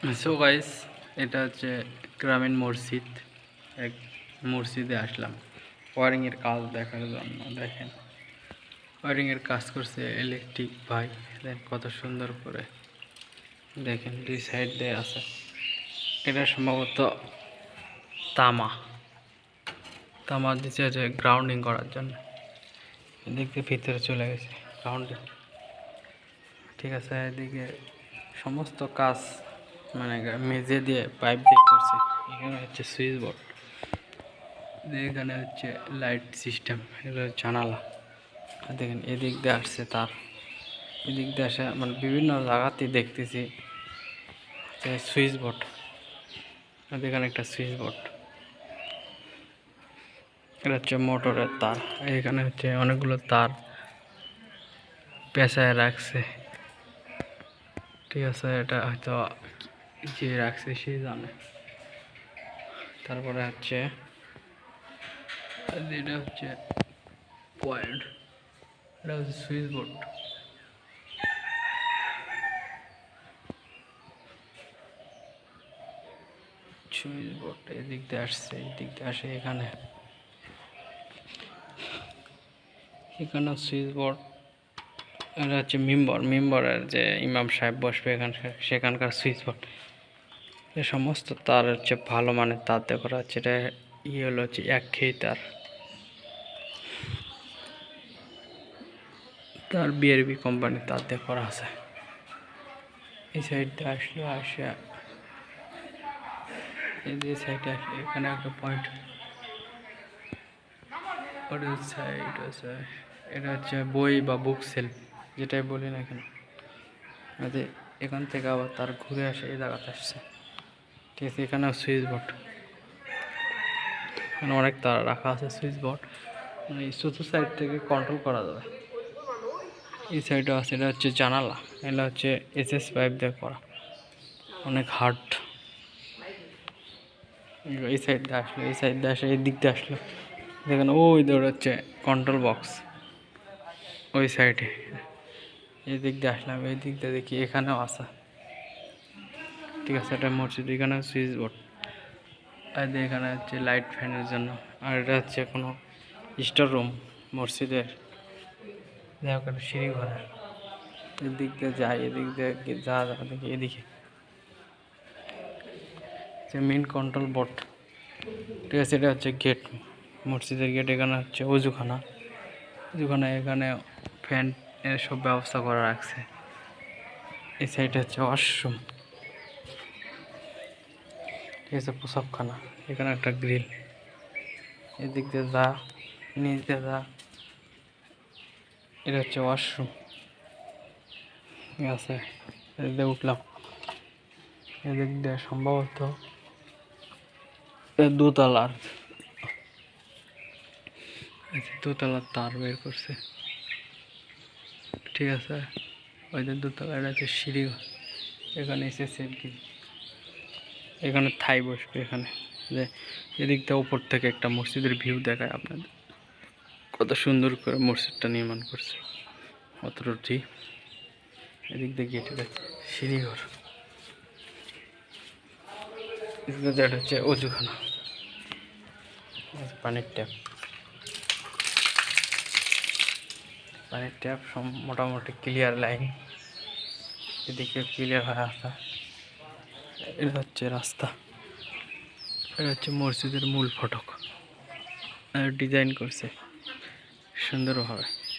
So guys এটা হচ্ছে গ্রামীণ মসজিদ। এক মসজিদে আসলাম। ওয়ারিংয়ের কাজ দেখার জন্য, দেখেন। ওয়ারিংয়ের কাজ করছে ইলেকট্রিক ভাই। দেন কত সুন্দর করে। দেখেন, দুই সাইড দিয়ে আছে। এটা সম্ভবত তামা। তামা দিচ্ছে যে গ্রাউন্ডিং করার জন্য। এদিকে ভিতরে চলে গেছে গ্রাউন্ডিং ঠিক আছে, এদিকে সমস্ত কাজ মানে মেঝে দিয়ে পাইপ দিয়ে করছে। এখানে হচ্ছে সুইচ বোর্ড এখানে হচ্ছে লাইট সিস্টেম এগুলো জানালা। আর দেখেন, এদিক দিয়ে আসছে তার। এদিক দিয়ে আসে মানে বিভিন্ন জায়গাতেই দেখতেছি সুইচ বোর্ড এখানে একটা সুইচ বোর্ড এটা হচ্ছে মোটরের তার। এখানে হচ্ছে অনেকগুলো তার পেঁচায় রাখছে। ঠিক আছে, এটা হয়তো যে রাখছে সে জানে। তারপরে হচ্ছে এটা হচ্ছে পয়েন্ট এটা হচ্ছে সুইচ বোর্ড সুইচ বোর্ড এদিক দিয়ে আসছে, এদিক দিয়ে আসে এখানে। এখানে সুইচ বোর্ড এটা হচ্ছে মেম্বর মেম্বরের যে ইমাম সাহেব বসবে এখানকার সেখানকার সুইচ বোর্ড এ সমস্ত তার হচ্ছে ভালো মানের তার দিয়ে করা হচ্ছে এটা ইয়ে হলো হচ্ছে এক খেয়ে তার। তার বিআরবি কোম্পানির তার দিয়ে করা আছে। এই সাইড দিয়ে আসলো, আসে এই যে সাইডে আসলে, এখানে একটা পয়েন্ট সাইড আছে, এটা হচ্ছে বই বা বুক সেলফ যেটাই বলি না কেন। এখান থেকে আবার তার ঘুরে আসে, এই জায়গাতে আসছে। ঠিক আছে এখানে সুইচ বোর্ড এখানে অনেক তার রাখা আছে সুইচ বোর্ড মানে চতুর্থ সাইড থেকে কন্ট্রোল করা যাবে। এই সাইডে আছে, এটা হচ্ছে জানালা। এটা হচ্ছে এসএস পাইপ দিয়ে করা। অনেক হার্ড এই সাইড দিয়ে আসলো, এই সাইড দিয়ে আসলে, এই দিক দিয়ে আসলো। দেখেন, ওই দৌড় হচ্ছে কন্ট্রোল বক্স ওই সাইডে এই দিক দিয়ে আসলাম, এই দিক দিয়ে দেখি এখানেও আসা ঠিক আছে, এটা মসজিদ, এখানে সুইচ বোর্ড। আর এখানে হচ্ছে লাইট ফ্যানের জন্য। আর এটা হচ্ছে কোনো স্টোর রুম মসজিদের। দেখো একটা সিঁড়ি ঘর। এদিক দিয়ে যাই এদিক দিয়ে যা যা দেখি এদিকে। যে মেন কন্ট্রোল বোর্ড ঠিক আছে, এটা হচ্ছে গেট মসজিদের গেট এখানে হচ্ছে অজুখানা। অজুখানা এখানে ফ্যান এর সব ব্যবস্থা করা রাখছে। এই সাইডে হচ্ছে ওয়াশরুম ঠিক আছে প্রসাবখানা এখানে একটা গ্রিল। এদিক দিয়ে যা, নিচ দিয়ে যা। এটা হচ্ছে ওয়াশরুম। আছে, এদিক উঠলাম। এদিক দিয়ে সম্ভবত দোতলার। দোতলার তার বের করছে। ঠিক আছে, ওই যে দোতলা এটা হচ্ছে সিঁড়ি। এখানে আর কি এখানে থাই বসবে এখানে। যে এদিক দিয়ে ওপর থেকে একটা মসজিদের ভিউ দেখায় আপনাদের। কত সুন্দর করে মসজিদটা নির্মাণ করছে। অতটি এদিক দিয়ে গেটে গেছে। সিঁড়িঘর। হচ্ছে অজুখানা। পানির ট্যাপ। পানির ট্যাপ মোটামুটি ক্লিয়ার লাইন এদিকে ক্লিয়ার হয়ে আসা এটা হচ্ছে রাস্তা। এটা হচ্ছে মসজিদের মূল ফটক। ডিজাইন করছে সুন্দরভাবে।